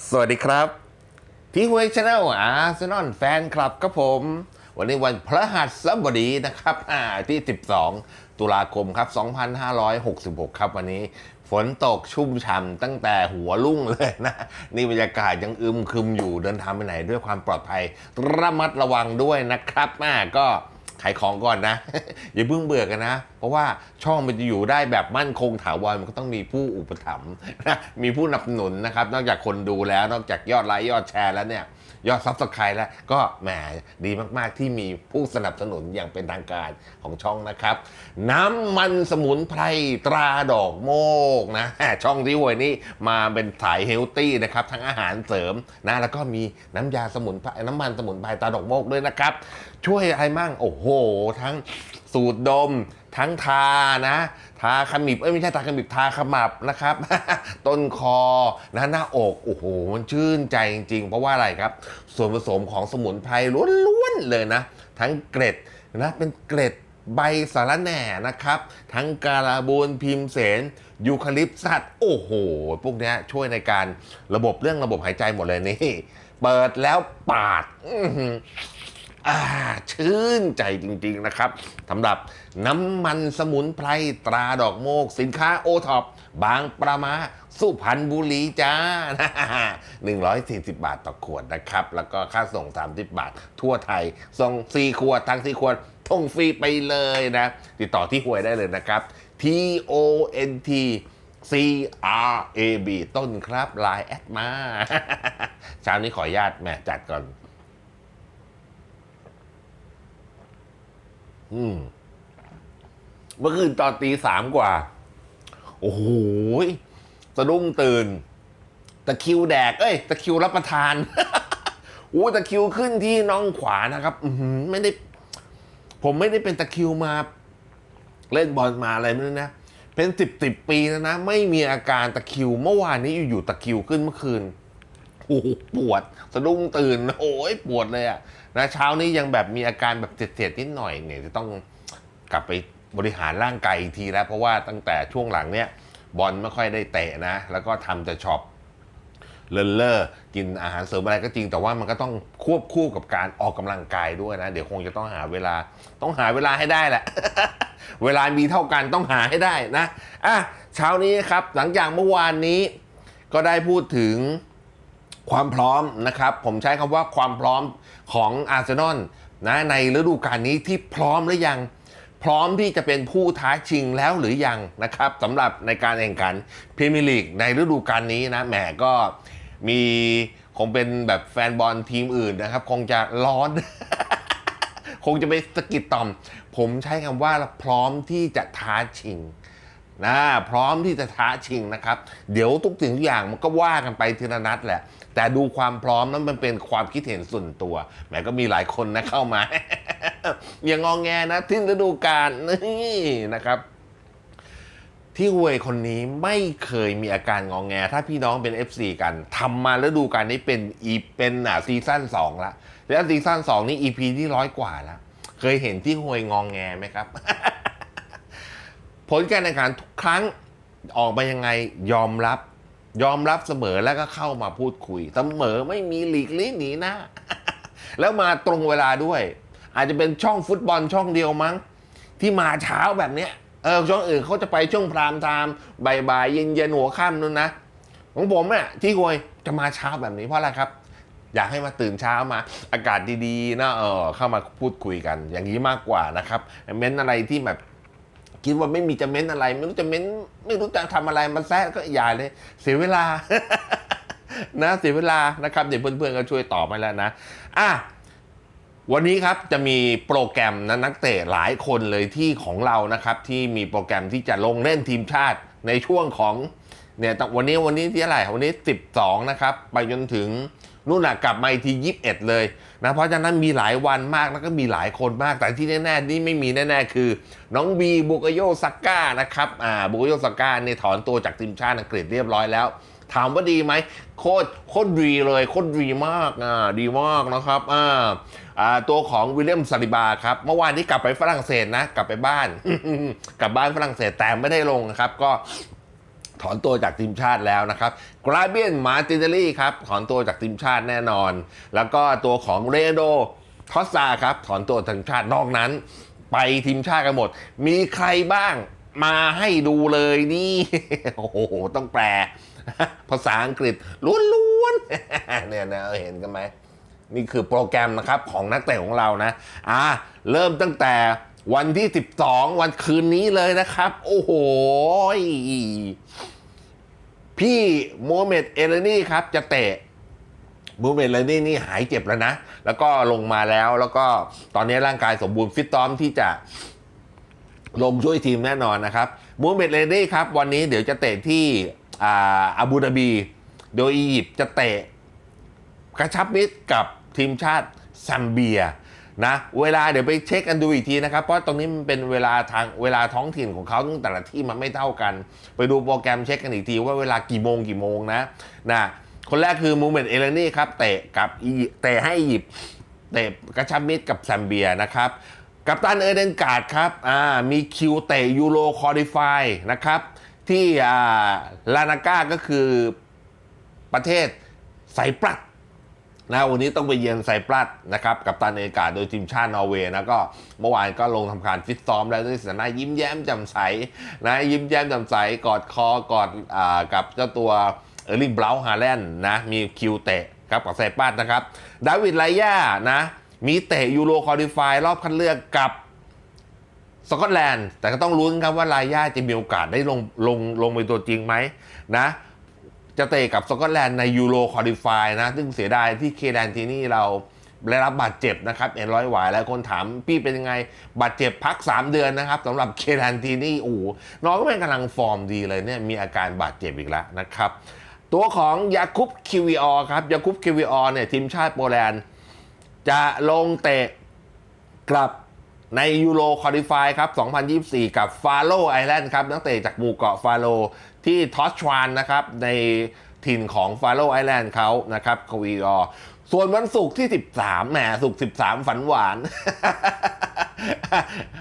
สวัสดีครับที่ฮวยชาแนลอาร์เซนอลแฟนคลับครับผม วันนี้วันพระหัสบดีนะครับอ่าที่ 12 ตุลาคมครับ 2566 ครับวันนี้ฝนตกชุ่มฉ่ำตั้งแต่หัวลุ่งเลยนะ นี่บรรยากาศยังอึมครึมอยู่เดินทางไปไหนด้วยความปลอดภัย ระมัดระวังด้วยนะครับแม่ก็ ขายของก่อนนะ อย่าเพิ่งเบื่อกันนะ เพราะว่าช่องมันจะอยู่ได้แบบมั่นคงถาวรมันก็ต้องมีผู้อุปถัมภ์มีผู้สนับสนุนนะครับ นอกจากคนดูแล้วนอกจากยอดไลค์ยอดแชร์แล้วเนี่ย ยอดซับสไครต์แล้วก็แหมดีมาก ๆ ที่มีผู้สนับสนุนอย่างเป็นทางการของช่องนะครับ น้ำมันสมุนไพรตราดอกโมกนะช่องที่หวยนี่มาเป็นสายเฮลตี้นะครับทั้งอาหารเสริมนะแล้วก็มีน้ำยาสมุนไพรน้ำมันสมุนไพรตราดอกโมกด้วยนะครับ ช่วยอะไรมั่งโอ้โห ทั้ง สูตรดม ทั้งทานะ ทาขมิบเอ้ยไม่ใช่ทาขมิบทาขมับนะครับ ต้นคอนะหน้าอกโอ้โหมันชื่นใจจริง ๆ เพราะว่าอะไรครับ ส่วนผสมของสมุนไพรล้วนๆเลยนะ ทั้งเกร็ดนะเป็นเกร็ดใบสาระแหน่นะครับ ทั้งการาบูนพิมเสนยูคาลิปซัสโอ้โห พวกเนี้ยช่วยในการระบบเรื่องระบบหายใจหมดเลยนี่ เปิดแล้วปาด อ่าชื่นใจจริง ๆ นะครับสำหรับน้ำมันสมุนไพรตราดอกโมก สินค้าโอท็อปบางประมาสุพรรณบุรีจ้า 140 บาทต่อขวดนะครับ แล้วก็ค่าส่ง 30 บาท ทั่วไทย ส่ง 4 ขวด ทั้ง 4 ขวดท่งฟรีไปเลยนะ ติดต่อที่หวยได้เลยนะครับ T O N T C R A B ต้นครับไลน์แอดมา เช้านี้ขออนุญาตแม่จัดก่อน อืมเมื่อคืนตอนตีสามกว่า โอ้โหสะดุ้งตื่น ตะคิวแดก เอ้ย ตะคิวรับประทานอู้ตะคิวขึ้นที่น่องขวานะครับ อืไม่ได้ ผมไม่ได้เป็นตะคิวมา เล่นบอลมาอะไรไม่รู้นะ เป็นสิบสิบปีแล้วนะ ไม่มีอาการตะคิว เมื่อวานนี้อยู่ๆตะคิวขึ้นเมื่อคืน ปวดสะดุ้งตื่นโอ้ยปวดเลยอะนะเช้านี้ยังแบบมีอาการแบบเสียดๆนิดหน่อยเนี่ยจะต้องกลับไปบริหารร่างกายอีกทีแล้วเพราะว่าตั้งแต่ช่วงหลังเนี่ยบอลไม่ค่อยได้เตะนะ แล้วก็ทำแต่ช็อปเลนเลอกินอาหารเสริมอะไรก็จริง แต่ว่ามันก็ต้องควบคู่กับการออกกำลังกายด้วยนะ เดี๋ยวคงจะต้องหาเวลาต้องหาเวลาให้ได้แหละ เวลามีเท่ากันต้องหาให้ได้นะอะเช้านี้ครับหลังจากเมื่อวานนี้ก็ได้พูดถึง ความพร้อมนะครับผมใช้คำว่าความพร้อมของอาร์เซนอลนะในฤดูกาลนี้ที่พร้อมหรือยัง พร้อมที่จะเป็นผู้ท้าชิงแล้วหรือยังนะครับสำหรับในการแข่งขันพรีเมียร์ลีกในฤดูกาลนี้นะแหมก็มีคงเป็นแบบแฟนบอลทีมอื่นนะครับ คงจะร้อน คงจะไปสะกิดต่อม ผมใช้คำว่าพร้อมที่จะท้าชิงนะพร้อมที่จะท้าชิงนะครับ เดี๋ยวทุกสิ่งทุกอย่างมันก็ว่ากันไปทีละนัดแหละ แต่ดูความพร้อมนั้นมันเป็นความคิดเห็นส่วนตัวแหมก็มีหลายคนนะเข้ามา อย่างงองแงนะทิ้นฤดูกาลนี่นะครับ ที่หวยคนนี้ไม่เคยมีอาการงองแง ถ้าพี่น้องเป็น FC กันทำมาฤดูกาลนี้เป็นอีเป็นอะซีซั่น2ละแล้วซีซั่น2นี่ EP ที่ร้อยกว่าแล้วเคยเห็นที่หวยงองแงไหมครับ ผลการแข่งขันทุกครั้งออกมายังไงยอมรับ ยอมรับเสมอแล้วก็เข้ามาพูดคุยเสมอไม่มีหลีกลี่หนีหน้าแล้วมาตรงเวลาด้วย อาจจะเป็นช่องฟุตบอลช่องเดียวมั้ง ที่มาเช้าแบบเนี้ยเออช่องอื่นเขาจะไปช่วงพรามไทม์บ่ายๆเย็นเย็นๆหัวค่ำนู่นนะของผมเนี่ยที่ควยจะมาเช้าแบบนี้เพราะอะไรครับ อยากให้มาตื่นเช้ามา อากาศดีๆนะเออเข้ามาพูดคุยกัน อย่างนี้มากกว่านะครับเม้นอะไรที่แบบ คิดว่าไม่มีจะเม้นอะไร ไม่รู้จะเม้น ไม่รู้จะทำอะไรมาแซะก็อย่าเลย เสียเวลา นะเสียเวลานะครับเดี๋ยวเพื่อนๆก็ช่วยตอบมาแล้วนะอะวันนี้ครับจะมีโปรแกรมนะนักเตะหลายคนเลยที่ของเรานะครับ ที่มีโปรแกรมที่จะลงเล่นทีมชาติในช่วงของเนี่ยแต่วันนี้วันนี้ที่อะไรวันนี้ 12 นะครับ ไปจนถึง นู่นน่ะกลับมาอีกที21เลยนะเพราะฉะนั้นมีหลายวันมากแล้วก็มีหลายคนมากแต่ที่แน่ๆนี่ไม่มีแน่ๆคือ น้องบีบุกโยซักก้านะครับอ่าบุกโยซักก้าเนี่ยถอนตัวจากทีมชาติอังกฤษเรียบร้อยแล้ว ถามว่าดีไหมโคตรโคตรดีเลยโคตรดีมากอ่าดีมากนะครับอ่าอ่าตัวของวิลเลียมซาลิบาครับเมื่อวานนี้กลับไปฝรั่งเศสนะ กลับไปบ้าน กลับบ้านฝรั่งเศสแต่ไม่ได้ลงนะครับ ก็ ถอนตัวจากทีมชาติแล้วนะครับกราเบียนมาตินเดลี่ครับถอนตัวจากทีมชาติแน่นอน แล้วก็ตัวของเรโดทอสซาครับถอนตัวจากทีมชาตินอกนั้น ไปทีมชาติกันหมด มีใครบ้างมาให้ดูเลยนี่โอ้โหต้องแปล ภาษาอังกฤษล้วนๆเนี่ยนะเห็นกันไหมนี่คือโปรแกรมนะครับของนักเตะของเรานะ อ่า เริ่มตั้งแต่ วันที่ 12 วันคืนนี้เลยนะครับ โอ้โห พี่โมเมดเอเลนี่ครับจะเตะโมเมดเอเลนี่นี่หายเจ็บแล้วนะ แล้วก็ลงมาแล้วแล้วก็ตอนนี้ร่างกายสมบูรณ์ฟิตซ้อมที่จะลงช่วยทีมแน่นอนนะครับมูฮัมเหม็ดเลดี้ครับ วันนี้เดี๋ยวจะเตะที่อ่าอาบูดาบี โดยอียิปต์จะเตะกระชับมิตรกับทีมชาติซัมเบีย นะเวลาเดี๋ยวไปเช็คกันดูอีกทีนะครับ เพราะตรงนี้มันเป็นเวลาทางเวลาท้องถิ่นของเขาแต่ละที่มันไม่เท่ากัน ไปดูโปรแกรมเช็คกันอีกทีว่าเวลากี่โมงกี่โมงนะนะคนแรกคือมูฮัมเหม็ดเอเลนี่ครับเตะกับอีเตะให้อียิปต์เตะกระชับมิตรกับแซมเบียนะครับกัปตันเอเดนการ์ดครับอ่ามีคิวเตะยูโรคอดิฟายนะครับที่อ่าลานาก้าก็คือประเทศไซปรัส นะวันนี้ต้องไปเยือนไซปรัสนะครับกับตันเอเดนกาดโดยทีมชาตินอร์เวย์นะก็เมื่อวานก็ลงทำการฟิตซ้อมแล้วด้วยสีหน้ายิ้มแย้มแจ่มใสนะยิ้มแย้มแจ่มใสกอดคอกอดอ่ากับเจ้าตัวเออร์ลิงบราวน์ฮาแลนด์นะมีคิวเตะครับกับไซปรัสนะครับดาวิดไลย่านะมีเตะยูโรคอลิฟายรอบคัดเลือกกับสกอตแลนด์แต่ก็ต้องลุ้นครับว่าลายย่าจะมีโอกาสได้ลงลงลงเป็นตัวจริงไหมนะ จะเตะกับสกอตแลนด์ในยูโรคอลิฟายนะ ซึ่งเสียดายที่เคแดนทีนี่เราได้รับบาดเจ็บนะครับเอ็นร้อยหวายแล้วคนถามพี่เป็นยังไง บาดเจ็บพัก 3 เดือนนะครับสำหรับเคแดนทีนี่โอ้โหน้องก็เป็นกำลังฟอร์มดีเลยเนี่ยมีอาการบาดเจ็บอีกแล้วนะครับ ตัวของยาคุปคิวิออครับยาคุปคิวิออเนี่ยทีมชาติโปแลนด์จะลงเตะกลับ ในยูโรคอลิฟายครับ 2024 กับฟาโ o ไอแลนด์ครับ นักเตะจากหมู่เกาะฟาโ o ที่ทอสชวานนะครับ ในถิ่นของฟาโ o ไอแลนด์เขานะครับควีออส่วนวันศุกร์ที่ 13 แหมศุกร์ 13 ฝันหวาน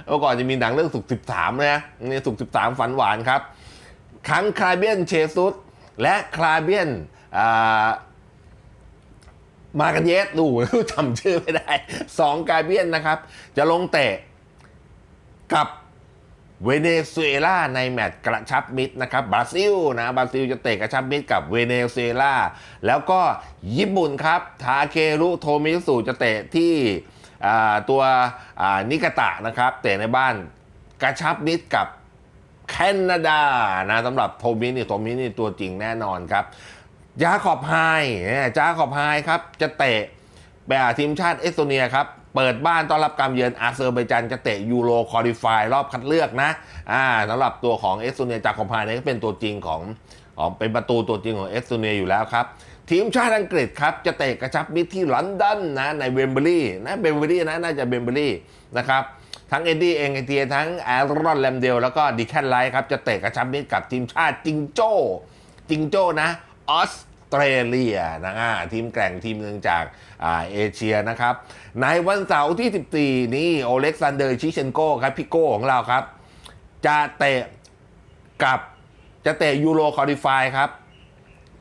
เมื่อก่อนจะมีหนังเรื่องศุกร์ 13 นะนี่ศุกร์ 13 ฝันหวานครับ ครั้งคลาเบียนเชซุสและคลาเบียนอ่า มากันเยสดูจำชื่อไม่ได้สองกาเบียนนะครับ จะลงเตะกับเวเนซุเอลาในแมตช์กระชับมิตรนะครับบราซิลนะบราซิลจะเตะกระชับมิตรกับเวเนซุเอลาแล้วก็ญี่ปุ่นครับทาเครุโทมิสุจะเตะที่ตัวนิกาตะนะครับเตะในบ้านกระชับมิตรกับแคนาดานะสำหรับโทมินี่โทมินี่ตัวจริงแน่นอนครับ จาขอบไฮเนี่ยจาขอบไฮครับ จะเตะแบบทีมชาติเอสโตเนียครับ เปิดบ้านต้อนรับการเยือนอาเซอร์ไบจานจะเตะยูโรคอลิฟายรอบคัดเลือกนะอ่าสำหรับตัวของเอสโตเนียจาขอบไฮเนี่ยก็เป็นตัวจริงของขอเป็นประตูตัวจริงของเอสโตเนียอยู่แล้วครับ ทีมชาติอังกฤษครับ จะเตะกระชับมิตรที่ลอนดอนนะในเวมเบลีย์นะเวมเบลีย์นะน่าจะเวมเบลีย์นะครับทั้งเอ็ดดี้เองไอเทียทั้งแอรอนแลมเดลแล้วก็ดีแคนไลท์ครับจะเตะกระชับมิตรกับทีมชาติจิงโจ้จิงโจ้นะ ออสเตรเลียนะอ่าทีมแกร่งทีมหนึ่งจากอาเอเชียนะครับ ในวันเสาร์ที่ 14 นี้โอเล็กซานเดอร์ชิเชนโกครับพี่โก้ของเราครับ จะเตะกับจะเตะยูโรคอลิฟายครับ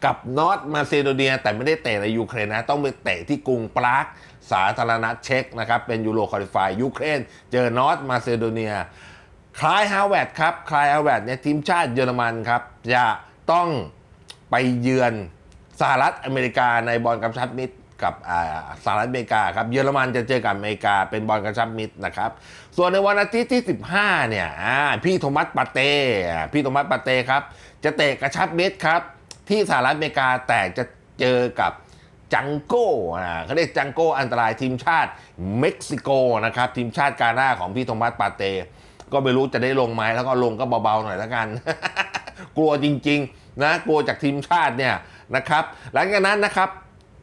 กับนอตมาซิโดเนีย แต่ไม่ได้เตะในยูเครนนะ ต้องไปเตะที่กรุงปรากสาธารณรัฐเช็กนะครับ เป็นยูโรคอลิฟายยูเครน เจอนอตมาซิโดเนีย คลายฮาวเวดครับคลายฮาวเวดเนี่ยทีมชาติเยอรมันครับจะต้อง ไปเยือนสหรัฐอเมริกาในบอลกำชับมิตรกับสหรัฐอเมริกาครับเยอรมันจะเจอกับอเมริกาเป็นบอลกระชับมิตรนะครับ ส่วนในวันอาทิตย์ที่ 15 เนี่ยพี่โทมัสปาเต้พี่โทมัสปาเต้ครับ จะเตะกระชับมิตรครับ ที่สหรัฐอเมริกาแต่จะเจอกับจังโก้เขาเรียกจังโก้อันตรายทีมชาติเม็กซิโกนะครับ ทีมชาติกาหน้าของพี่โทมัสปาเต้ก็ไม่รู้จะได้ลงไหมแล้วก็ลงก็เบาๆหน่อยแล้วกัน กลัวจริง ๆ นะกลัวจากทีมชาติเนี่ยนะครับหลังจากนั้นนะครับ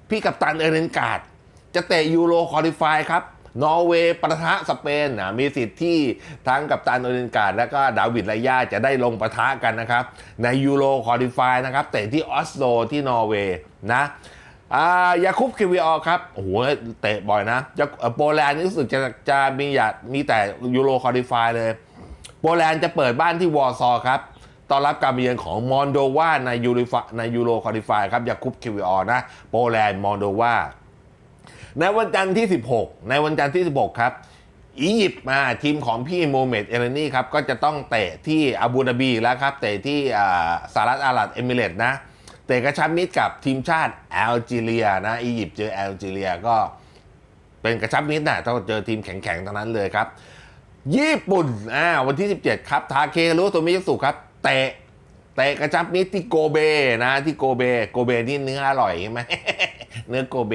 พี่กัปตันเอเรนการ์ดจะเตะยูโรคอลิฟายครับนอร์เวย์ประทะสเปนนะมีสิทธิ์ที่ทั้งกัปตันเอเรนการ์ดและก็ดาวิดไลยาจะได้ลงประทะกันนะครับ ในยูโรคอลิฟายนะครับเตะที่ออสโลที่นอร์เวย์นะอ่ายาคุปคิวิออครับโอ้โหเตะบ่อยนะโปแลนด์รู้สึกจะจะมีอยากมีแต่ยูโรคอลิฟายเลย โปแลนด์จะเปิดบ้านที่วอร์ซอครับ ต้อนรับการมาเยือนของมอนโดวาในยูโรในยูโรคอลิฟายครับยาคุปคิวิออนะโปแลนด์มอนโดวาในวันจันทร์ที่ 16 ในวันจันทร์ที่ 16 ครับอียิปต์มาทีมของพี่โมเมดเอเลนี่ครับก็จะต้องเตะที่อาบูดาบีแล้วครับเตะที่สหรัฐอาหรับเอมิเรตส์นะเตะกระชับมิตรกับทีมชาติแอลจีเรียนะอียิปต์เจอแอลจีเรียก็เป็นกระชับมิตรนะต้องเจอทีมแข็งๆทั้งนั้นเลยครับ ญี่ปุ่นอ่าวันที่ 17 ครับ ทาเครุโตมิยสุครับ เตะเตะกระชับมิตรที่โกเบนะที่โกเบโกเบนี่เนื้ออร่อยใช่ไหมเนื้อโกเบ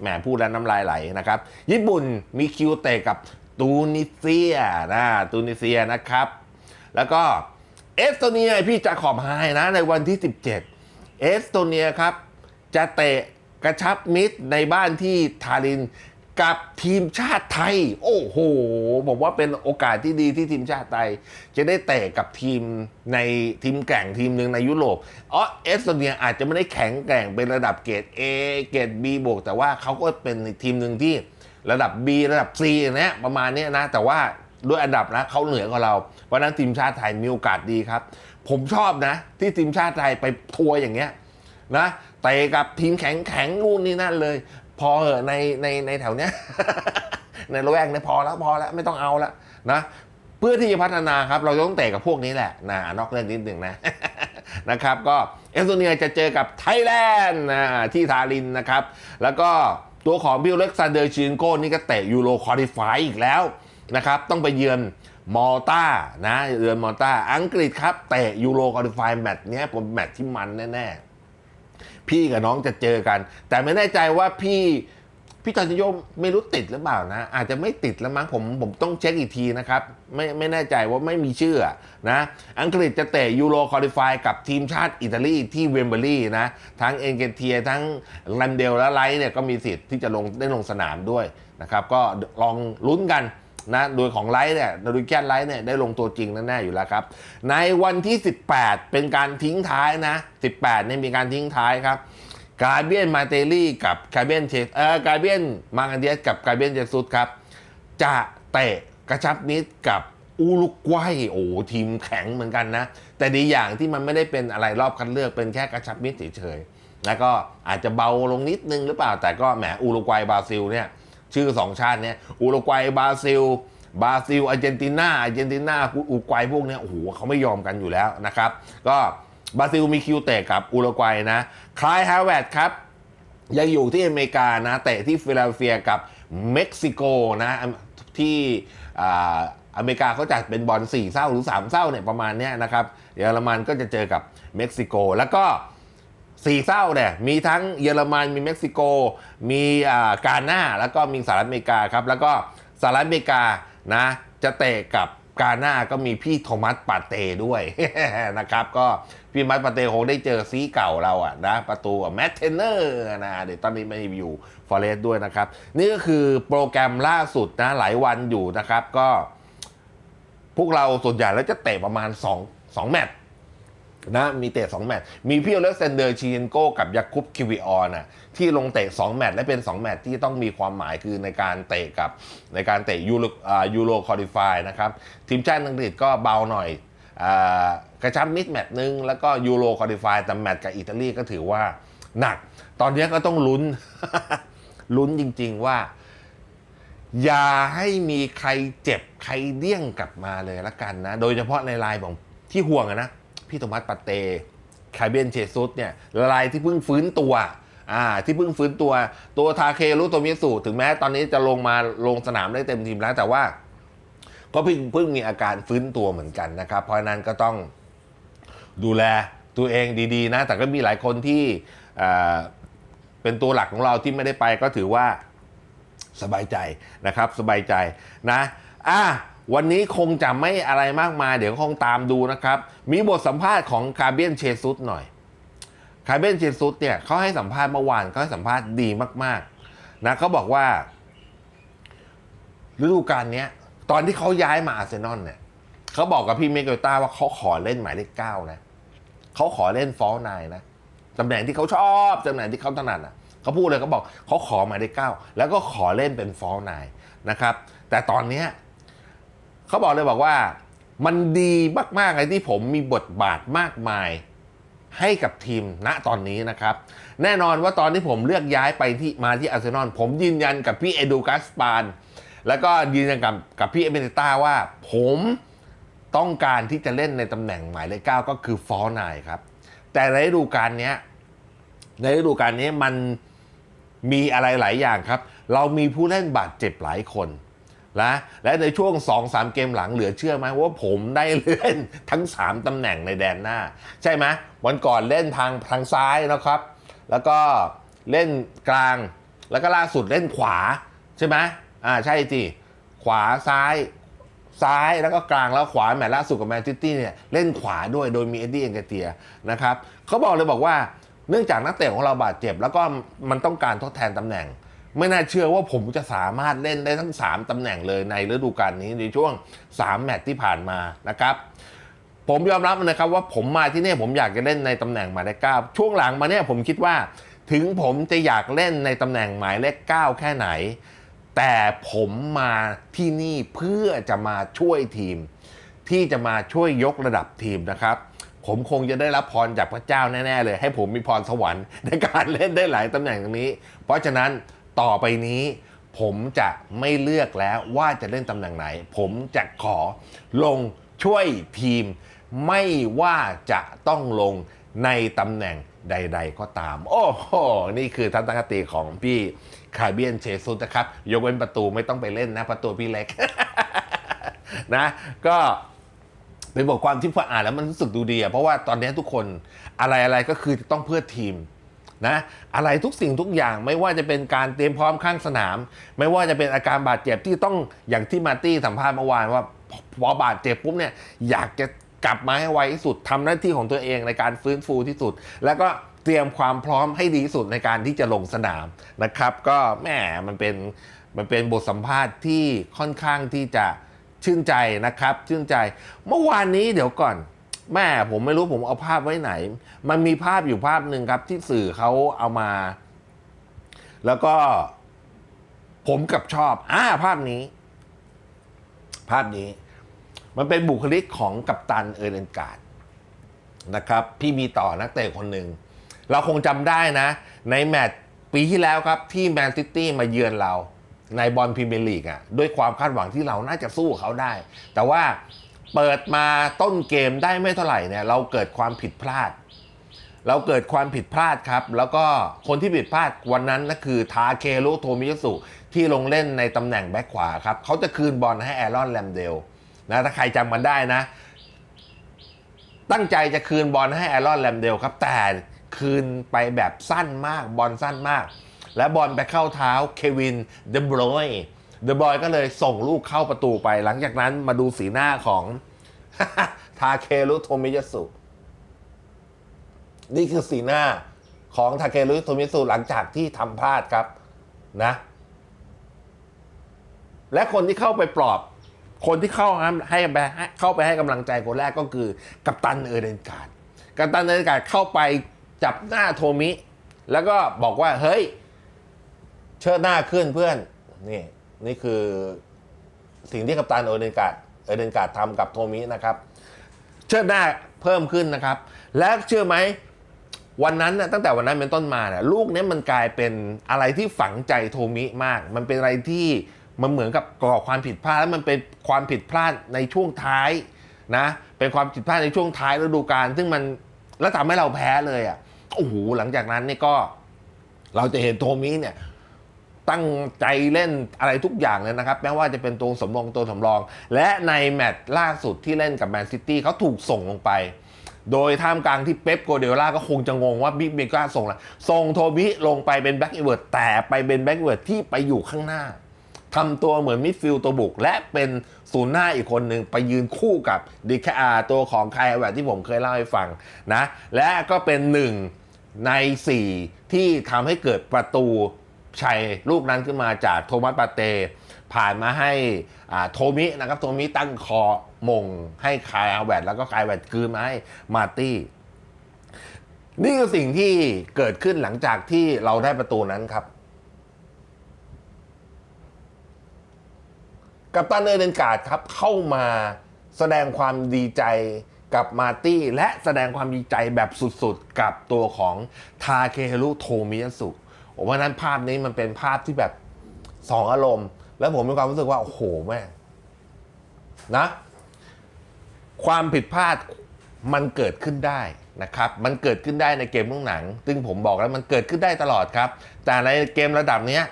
แหมพูดแล้วน้ำลายไหลนะครับ ญี่ปุ่นมีคิวเตะกับตูนิเซียนะตูนิเซียนะครับ แล้วก็เอสโตเนียพี่จะขอบไฮนะในวันที่ 17 เอสโตเนียครับ จะเตะกระชับมิตรในบ้านที่ทาริน กับทีมชาติไทย โอ้โหผมว่าเป็นโอกาสที่ดีที่ทีมชาติไทย จะได้เตะกับทีมในทีมแกร่งทีมหนึ่งในยุโรปอ๋อเอสโตเนียอาจจะไม่ได้แข็งแกร่งเป็นระดับเกรด A เกรด B บวกแต่ว่าเขาก็เป็นทีมหนึ่งที่ระดับ B ระดับ C อย่างเนี้ยประมาณนี้นะ แต่ว่าด้วยอันดับนะเขาเหนือกว่าเรา เพราะนั้นทีมชาติไทยมีโอกาสดีครับ ผมชอบนะ ที่ทีมชาติไทยไปทัวร์อย่างเงี้ยนะเตะกับทีมแข็งแข็งนู่นนี่นั่นเลย พอเหอะในในในแถวเนี้ย ในละแวกเนี้ยพอแล้วพอแล้วไม่ต้องเอาแล้วนะเพื่อที่จะพัฒนาครับเราต้องเตะกับพวกนี้แหละนะนอกเรื่องนิดหนึ่งนะนะครับก็เอสโตเนียจะเจอกับไทยแลนด์นะที่ทารินนะครับ แล้วก็ตัวของบิลเล็กซานเดอร์ชินโก้นี่ก็เตะยูโรคอลิฟายอีกแล้วนะครับต้องไปเยือนมอลตานะเยือนมอลตาอังกฤษครับเตะยูโรคอลิฟายแมตช์เนี้ยผมแมตช์ที่มันแน่ๆ พี่กับน้องจะเจอกัน แต่ไม่แน่ใจว่าพี่พี่จอนจโยมไม่รู้ติดหรือเปล่านะ อาจจะไม่ติดแล้วมั้งผมผมต้องเช็คอีกทีนะครับ ไม่ไม่แน่ใจว่าไม่มีชื่อนะ อังกฤษจะเตะยูโรคอลิฟายกับทีมชาติอิตาลีที่เวมเบอรี่นะ ทั้งเอนเกเทีย ทั้งแลนเดลและไลท์เนี่ยก็มีสิทธิ์ที่จะลงได้ลงสนามด้วยนะครับ ก็ลองลุ้นกัน นะโดยของไลท์เนี่ยโดยแกนไลท์เนี่ยได้ลงตัวจริงแน่ๆอยู่แล้วครับ ในวันที่ 18 เป็นการทิ้งท้ายนะ 18เนี่ยมีการทิ้งท้ายครับกาเบียนมาเตลี่กับกาเบียนเชสเออกาเบียนมากันเดียสกับกาเบียนเจสุสครับ จะเตะกระชับมิตรกับอุรุกวัยโอ้ทีมแข็งเหมือนกันนะ แต่ดีอย่างที่มันไม่ได้เป็นอะไรรอบคัดเลือกเป็นแค่กระชับมิตรเฉยๆแล้วก็อาจจะเบาลงนิดนึงหรือเปล่าแต่ก็แหมอุรุกวัยบราซิลเนี่ย ชื่อสองชาติเนี่ยอุรุกวัยบราซิลบราซิลอาร์เจนตินาอาร์เจนตินาอุรุกวัยพวกเนี้ยโอ้โหเขาไม่ยอมกันอยู่แล้วนะครับ ก็บราซิลมีคิวเตะกับอุรุกวัยนะคลายฮาวเวร์ดครับยังอยู่ที่อเมริกานะเตะที่ฟิลาเดลเฟียกับเม็กซิโกนะที่อ่าอเมริกาเขาจัดเป็นบอล4เศร้าหรือ 3เศร้าเนี่ยประมาณเนี้ยนะครับเยอรมันก็จะเจอกับเม็กซิโก แล้วก็ สี่เศร้าเนี่ยมีทั้งเยอรมันมีเม็กซิโก มีอ่ากาหน้าแล้วก็มีสหรัฐอเมริกาครับแล้วก็สหรัฐอเมริกานะจะเตะกับกาหน้าก็มีพี่โทมัสปาเต้ด้วยนะครับก็พี่มัสปาเต้คงได้เจอซีเก่าเราอะนะประตูแมทเทนเนอร์นะเดี๋ยวตอนนี้ไม่อยู่ฟอเรสด้วยนะครับ นี่ก็คือโปรแกรมล่าสุดนะหลายวันอยู่นะครับก็ พวกเราส่วนใหญ่แล้วจะเตะประมาณ 2 2 แมตช์ นะมีเตะ2แมตช์มีพี่อเล็กซานเดอร์ชีนโกกับยาคุปคิวิออนน่ะที่ลงเตะ2แมตช์และเป็น 2 แมตช์ที่ต้องมีความหมายคือในการเตะกับในการเตะยูโรยูโรคอลิฟายนะครับ ทีมชาติอังกฤษก็เบาหน่อยอกระชับมิดแมตช์นึง แล้วก็ยูโรคอลิฟายแต่แมตช์กับอิตาลีก็ถือว่าหนัก ตอนนี้ก็ต้องลุ้นลุ้นจริง ๆว่า อย่าให้มีใครเจ็บใครเดี้ยงกลับมาเลยละกันนะ โดยเฉพาะในลายของที่ห่วงนะ พี่โทมัสปาเต้คาเบียนเชซุสเนี่ยลายที่เพิ่งฟื้นตัวอ่าที่เพิ่งฟื้นตัวตัวทาเครุโตมิสุถึงแม้ตอนนี้จะลงมาลงสนามได้เต็มทีมแล้วแต่ว่า ก็เพิ่งเพิ่งมีอาการฟื้นตัวเหมือนกันนะครับ เพราะนั้นก็ต้องดูแลตัวเองดีๆนะ แต่ก็มีหลายคนที่อ่าเป็นตัวหลักของเราที่ไม่ได้ไปก็ถือว่าสบายใจนะครับ สบายใจนะอะ วันนี้คงจะไม่อะไรมากมาย เดี๋ยวคงตามดูนะครับ มีบทสัมภาษณ์ของคาเบียนเชซุสหน่อยคาเบียนเชซุสเนี่ยเขาให้สัมภาษณ์เมื่อวานเขาให้สัมภาษณ์ดีมากๆนะเขาบอกว่าฤดูกาลนี้ตอนที่เขาย้ายมาอาร์เซนอลเนี่ยเขาบอกกับพี่เมเกลต้าว่าเขาขอเล่นหมายเลขเก้านะเขาขอเล่นฟอลนายนะตำแหน่งที่เขาชอบตำแหน่งที่เขาถนัดอะเขาพูดเลยเขาบอกเขาขอหมายเลขเก้าแล้วก็ขอเล่นเป็นฟอลนายนะครับ แต่ตอนเนี้ย เขาบอกเลยบอกว่า มันดีมากๆเลยที่ผมมีบทบาทมากมายให้กับทีมณตอนนี้นะครับ แน่นอนว่าตอนที่ผมเลือกย้ายไปที่มาที่อาร์เซนอลผมยืนยันกับพี่เอดูกัสปาน แล้วก็ยืนยันกับกับพี่เอเมเนต้าว่าผมต้องการที่จะเล่นในตำแหน่งหมายเลขเก้าก็คือฟอร์นายครับ แต่ในฤดูกาลนี้ในฤดูกาลนี้มันมีอะไรหลายอย่างครับ เรามีผู้เล่นบาดเจ็บหลายคน นะและในช่วง 2-3 เกมหลังเหลือเชื่อไหมว่าผมได้เล่นทั้ง 3 ตำแหน่งในแดนหน้า ใช่ไหมวันก่อนเล่นทางทางซ้ายนะครับ แล้วก็เล่นกลาง แล้วก็ล่าสุดเล่นขวาใช่ไหมอ่าใช่จีขวาซ้ายซ้ายแล้วก็กลางแล้วขวาแมตช์ล่าสุดกับแมนซิตี้เนี่ยเล่นขวาด้วยโดยมีเอ็ดดี้เอนเกเตียนะครับเขาบอกเลยบอกว่าเนื่องจากนักเตะของเราบาดเจ็บ แล้วก็มันต้องการทดแทนตำแหน่ง ไม่น่าเชื่อว่าผมจะสามารถเล่นได้ทั้ง 3ตำแหน่งเลยในฤดูกาลนี้ในช่วง 3 แมตช์ที่ผ่านมานะครับผมยอมรับนะครับว่าผมมาที่นี่ผมอยากจะเล่นในตำแหน่งหมายเลขเก้าช่วงหลังมาเนี่ยผมคิดว่า ถึงผมจะอยากเล่นในตำแหน่งหมายเลขเก้าแค่ไหน แต่ผมมาที่นี่เพื่อจะมาช่วยทีม ที่จะมาช่วยยกระดับทีมนะครับผมคงจะได้รับพรจากพระเจ้าแน่ ๆ เลย ให้ผมมีพรสวรรค์ในการเล่นได้หลายตำแหน่งตรงนี้ เพราะฉะนั้น ต่อไปนี้ผมจะไม่เลือกแล้วว่าจะเล่นตำแหน่งไหน ผมจะขอลงช่วยทีม ไม่ว่าจะต้องลงในตำแหน่งใด ๆ ก็ตาม โอ้โห นี่คือทัศนคติของพี่คาเบียนเชซุสนะครับ ยกเว้นประตูไม่ต้องไปเล่นนะ ประตูพี่เล็ก นะ ก็เป็นบทความที่พออ่านแล้วมันรู้สึกดูดีอะเพราะว่าตอนนี้ทุกคนอะไรอะไรก็คือต้องเพื่อทีม นะอะไรทุกสิ่งทุกอย่างไม่ว่าจะเป็นการเตรียมพร้อมข้างสนาม ไม่ว่าจะเป็นอาการบาดเจ็บที่ต้องอย่างที่มาตี้สัมภาษณ์เมื่อวานว่าพอพอบาดเจ็บปุ๊บเนี่ยอยากจะกลับมาให้ไวที่สุดทำหน้าที่ของตัวเองในการฟื้นฟูที่สุด แล้วก็เตรียมความพร้อมให้ดีที่สุดในการที่จะลงสนามนะครับ ก็แหมมันเป็นมันเป็นบทสัมภาษณ์ที่ค่อนข้างที่จะชื่นใจนะครับ ชื่นใจ เมื่อวานนี้เดี๋ยวก่อน แม่ผมไม่รู้ผมเอาภาพไว้ไหน มันมีภาพอยู่ภาพหนึ่งครับ ที่สื่อเขาเอามา แล้วก็ ผมกับชอบ อ่า ภาพนี้ ภาพนี้ มันเป็นบุคลิกของกัปตันเออร์เลนการ์ดนะครับ พี่มีต่อนักเตะคนหนึ่ง เราคงจำได้นะ ในแมตช์ปีที่แล้วครับ ที่แมนซิตี้มาเยือนเรา ในบอลพรีเมียร์ลีกอะ ด้วยความคาดหวังที่เราน่าจะสู้เขาได้ แต่ว่า เปิดมาต้นเกมได้ไม่เท่าไหร่เนี่ยเราเกิดความผิดพลาด เราเกิดความผิดพลาดครับ แล้วก็คนที่ผิดพลาดวันนั้นก็คือทาเคโรโทมิยสุที่ลงเล่นในตำแหน่งแบ็คขวาครับเขาจะคืนบอลให้แอรอนแลมเดลนะถ้าใครจำมันได้นะ ตั้งใจจะคืนบอลให้แอรอนแลมเดลครับ แต่คืนไปแบบสั้นมากบอลสั้นมาก และบอลไปเข้าเท้าเควินเดบรอย เดอะบอยก็เลยส่งลูกเข้าประตูไป หลังจากนั้นมาดูสีหน้าของ ทาเครุโทมิยสุ นี่คือสีหน้าของทาเครุโทมิยสุหลังจากที่ทำพลาดครับนะ และคนที่เข้าไปปลอบ คนที่เข้าให้ไปให้เข้าไปให้กำลังใจคนแรกก็คือ กัปตันเออเดนการ์ดกัปตันเออเดนการ์ดเข้าไปจับหน้าโทมิ แล้วก็บอกว่าเฮ้ย เชิดหน้าขึ้นเพื่อนนี่ นี่คือสิ่งที่กัปตันเออร์เดนการ์ดเออร์เดนการ์ดทำกับโทมินะครับ เชิดหน้าเพิ่มขึ้นนะครับ และเชื่อไหมวันนั้นนะตั้งแต่วันนั้นเป็นต้นมาเนี่ยลูกนี้มันกลายเป็นอะไรที่ฝังใจโทมิมาก มันเป็นอะไรที่มันเหมือนกับก่อความผิดพลาดแล้วมันเป็นความผิดพลาดในช่วงท้ายนะเป็นความผิดพลาดในช่วงท้ายฤดูกาลซึ่งมันแล้วทำให้เราแพ้เลยอะโอ้โหหลังจากนั้นนี่ก็ เราจะเห็นโทมิเนี่ย ตั้งใจเล่นอะไรทุกอย่างเลยนะครับแม้ว่าจะเป็นตัวสำรองตัวสำรอง และในแมตช์ล่าสุดที่เล่นกับแมนซิตี้เขาถูกส่งลงไป โดยท่ามกลางที่เป๊ปโกเดล่าก็คงจะงงว่าบิ๊กเมก้าส่งละส่งโทบิลงไปเป็นแบ็กเวิร์ดแต่ไปเป็นแบ็กเวิร์ดที่ไปอยู่ข้างหน้าทำตัวเหมือนมิดฟิลด์ตัวบุก และเป็นศูนย์หน้าอีกคนหนึ่งไปยืนคู่กับดิคอาตัวของไคลแวร์ที่ผมเคยเล่าให้ฟังนะ และก็เป็นหนึ่งใน 4 ที่ทำให้เกิดประตู ชัยลูกนั้นขึ้นมาจากโทมัสปาเต ผ่านมาให้โทมินะครับโทมิตั้งคอมงให้คายอาแวดแล้วก็คายแวดคืนมาให้มาตี้นี่คือสิ่งที่เกิดขึ้นหลังจากที่เราได้ประตูนั้นครับ กัปตันเอเดนการ์ดครับเข้ามาแสดงความดีใจกับมาตี้ และแสดงความดีใจแบบสุดๆ กับตัวของทาเคฮ r รุโทมิยสุ ผมว่านั้นภาพนี้มันเป็นภาพที่แบบสองอารมณ์ แล้วผมมีความรู้สึกว่า โอ้โหแม่นะ ความผิดพลาดมันเกิดขึ้นได้นะครับ มันเกิดขึ้นได้ในเกมลูกหนัง ซึ่งผมบอกแล้วมันเกิดขึ้นได้ตลอดครับ แต่ในเกมระดับเนี้ย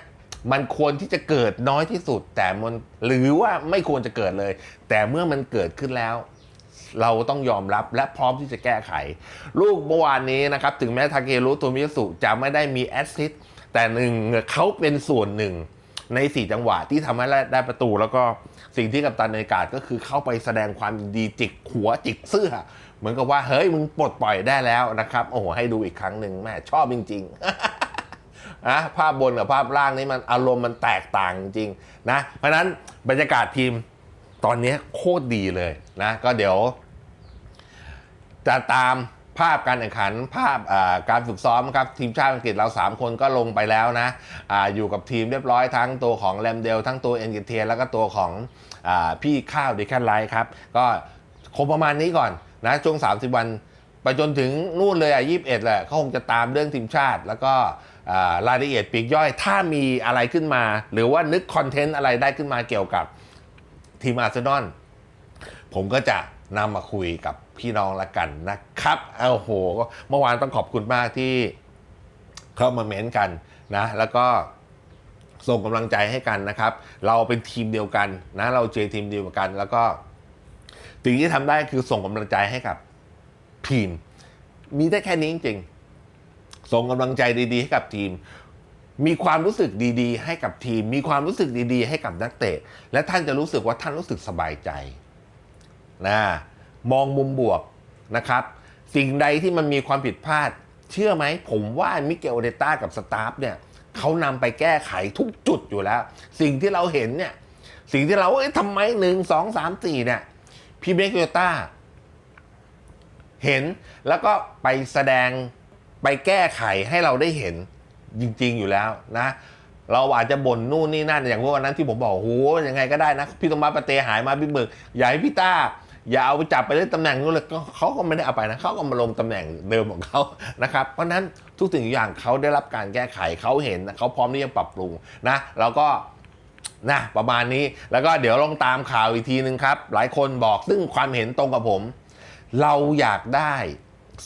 มันควรที่จะเกิดน้อยที่สุด แต่มันหรือว่าไม่ควรจะเกิดเลย แต่เมื่อมันเกิดขึ้นแล้ว เราต้องยอมรับและพร้อมที่จะแก้ไข ลูกเมื่อวานนี้นะครับ ถึงแม้ทาเกรุโทมิยสุจะไม่ได้มีแอสซิสต์ แต่หนึ่งเขาเป็นส่วนหนึ่งใน 4 จังหวะที่ทำให้ได้ประตู แล้วก็สิ่งที่กัปตันในกาดก็คือเข้าไปแสดงความดีจิกหัวจิกเสื้อ เหมือนกับว่า เฮ้ย มึงปลดปล่อยได้แล้วนะครับ โอ้โห ให้ดูอีกครั้งหนึ่งแม่ชอบจริง ๆ นะภาพบนกับภาพล่างนี่มันอารมณ์มันแตกต่างจริงนะ เพราะนั้นบรรยากาศทีมตอนนี้โคตรดีเลยนะ ก็เดี๋ยว จะตาม ภาพการแข่งขันภาพการฝึกซ้อมครับทีมชาติอังกฤษเรา 3 คนก็ลงไปแล้วนะออยู่กับทีมเรียบร้อยทั้งตัวของแรมเดลทั้งตัวเอ็นกิเทียแล้วก็ตัวของอพี่ข้าวดิแคนไลท์ครับ ก็คงประมาณนี้ก่อนนะช่วง 30 วันไปจนถึงนู่นเลยอะยี่สิบเอ็ดแหละเขาคงจะตามเรื่องทีมชาติ แล้วก็รายละเอียดปีกย่อย ถ้ามีอะไรขึ้นมา หรือว่านึกคอนเทนต์อะไรได้ขึ้นมาเกี่ยวกับทีมอาร์เซนอลผมก็จะ นำมาคุยกับพี่น้องละกันนะครับเอาโหเมื่อวานต้องขอบคุณมากที่เข้ามาเม้นกันนะ แล้วก็ส่งกำลังใจให้กันนะครับ เราเป็นทีมเดียวกันนะเราเจทีมเดียวกัน แล้วก็สิ่งที่ทำได้คือส่งกำลังใจให้กับทีม มีได้แค่นี้จริงๆส่งกำลังใจดีๆ ให้กับทีม มีความรู้สึกดี ๆ ให้กับทีม มีความรู้สึกดี ๆ ให้กับนักเตะ และท่านจะรู้สึกว่าท่านรู้สึกสบายใจ นะมองมุมบวกนะครับ สิ่งใดที่มันมีความผิดพลาด เชื่อไหม ผมว่ามิเกลเดต้ากับสตาฟเนี่ยเขานำไปแก้ไขทุกจุดอยู่แล้ว สิ่งที่เราเห็นเนี่ยสิ่งที่เราเอ้ยทำไมหนึ่งสองสามสี่เนี่ยพี่เมกเดต้าเห็นแล้วก็ไปแสดงไปแก้ไขให้เราได้เห็นจริง ๆอยู่แล้วนะ เราอาจจะบ่นนู่นนี่นั่นอย่างว่าวันนั้นที่ผมบอกโอ้โหยังไงก็ได้นะ พี่ตงมาปาเตหายมาพี่เบิกอย่าให้พี่ต้า อย่าเอาไปจับไปเล่นตำแหน่งนู้นเลยเขาก็ไม่ได้เอาไปนะเขาก็มาลงตำแหน่งเดิมของเขานะครับเพราะนั้นทุกสิ่งอย่างเขาได้รับการแก้ไขเขาเห็นเขาพร้อมที่จะปรับปรุงนะเราก็นะประมาณนี้แล้วก็เดี๋ยวลองตามข่าวอีกทีนึงครับ หลายคนบอกซึ่งความเห็นตรงกับผม เราอยากได้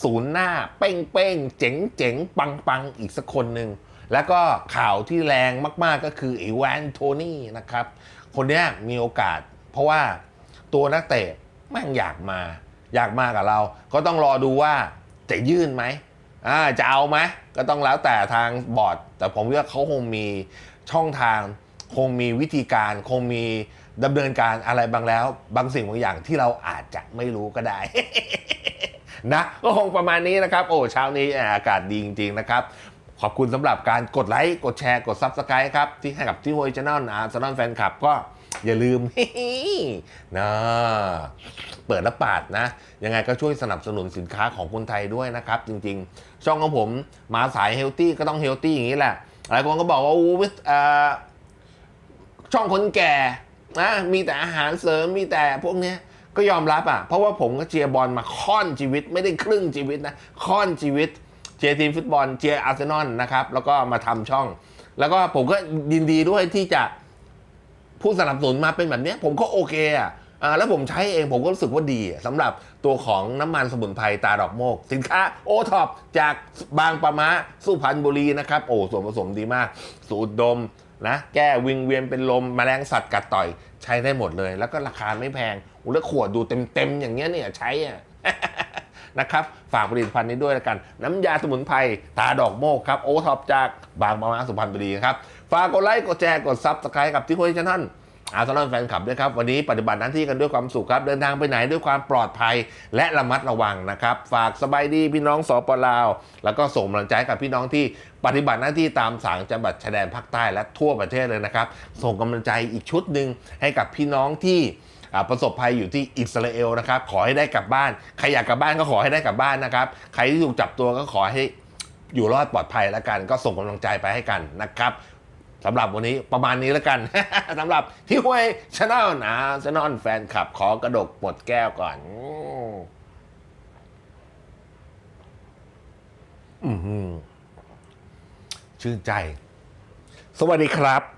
ศูนย์หน้าเป้งเป้งเจ๋งเจ๋งปังปังอีกสักคนหนึ่งแล้วก็ข่าวที่แรงมาก ๆก็คือไอีแวนโทนี่นะครับ คนนี้มีโอกาสเพราะว่าตัวนักเตะ แม่งอยากมา อยากมากับเรา ก็ต้องรอดูว่าจะยื่นไหมอ่าจะเอาไหมก็ต้องแล้วแต่ทางบอร์ด แต่ผมว่าเขาคงมีช่องทาง คงมีวิธีการ คงมีดำเนินการอะไรบางแล้ว บางสิ่งบางอย่างที่เราอาจจะไม่รู้ก็ได้ นะก็คงประมาณนี้นะครับ โอ้เช้านี้อากาศดีจริง ๆ นะครับ ขอบคุณสำหรับการกดไลค์ กดแชร์ กด Subscribe ครับ ที่ให้กับที่โวยช n นลอาร์ซนอลแฟนคลับก็ อย่าลืมนะเปิดละปาดนะ ยังไงก็ช่วยสนับสนุนสินค้าของคนไทยด้วยนะครับ จริงๆ ช่องของผมมาสายเฮลตี้ก็ต้องเฮลตี้อย่างนี้แหละหลายคนก็บอกว่าอู้ช่องคนแก่นะมีแต่อาหารเสริมมีแต่พวกเนี้ยก็ยอมรับอะ เพราะว่าผมก็เชียร์บอลมาค่อนชีวิตไม่ได้ครึ่งชีวิตนะค่อนชีวิตเชียร์ทีมฟุตบอลเชียร์อาร์เซนอลนะครับ แล้วก็มาทำช่อง แล้วก็ผมก็ยินดีด้วยที่จะ ผู้สนับสนุนมาเป็นแบบนี้ผมก็โอเคอะแล้วผมใช้เองผมก็รู้สึกว่าดีสำหรับตัวของน้ำมันสมุนไพรตาดอกโมก สินค้าโอท็อปจากบางปะมะสุพรรณบุรีนะครับ โอ้ส่วนผสมดีมาก สูตรดมนะแก้วิงเวียนเป็นลมแมลงสัตว์กัดต่อยใช้ได้หมดเลย แล้วก็ราคาไม่แพงแล้วขวดดูเต็มๆอย่างเงี้ยเนี่ยใช้อะนะครับฝากผลิตภัณฑ์นี้ด้วยละกัน น้ำยาสมุนไพรตาดอกโมกครับโอท็อปจากบางประมาสุพรรณบุรีครับ ฝากกดไลค์กดแชร์กดซับสไครต์กับที่คุยช n นลอาร์เซนอลแฟนคลับด้วยครับ วันนี้ปฏิบัติหน้าที่กันด้วยความสุขครับ เดินทางไปไหนด้วยความปลอดภัยและระมัดระวังนะครับ ฝากสบายดีพี่น้องสปลาว แล้วก็ส่งกำลังใจกับพี่น้องที่ปฏิบัติหน้าที่ตามสางจังหวัดชายแดนภาคใต้และทั่วประเทศเลยนะครับ ส่งกำลังใจอีกชุดหนึ่งให้กับพี่น้องที่ประสบภัยอยู่ที่อิสราเอลนะครับ ขอให้ได้กลับบ้าน ใครอยากกลับบ้านก็ขอให้ได้กลับบ้านนะครับ ใครที่ถูกจับตัวก็ขอให้อยู่รอดปลอดภัยแล้วกัน ก็ส่งกำลังใจไปให้กันนะครับ สำหรับวันนี้ประมาณนี้แล้วกัน สำหรับที่ห้วยชาแนลนะชาแนลแฟนคลับขอกระดกปลดแก้วก่อน อืมอือหือชื่นใจ สวัสดีครับ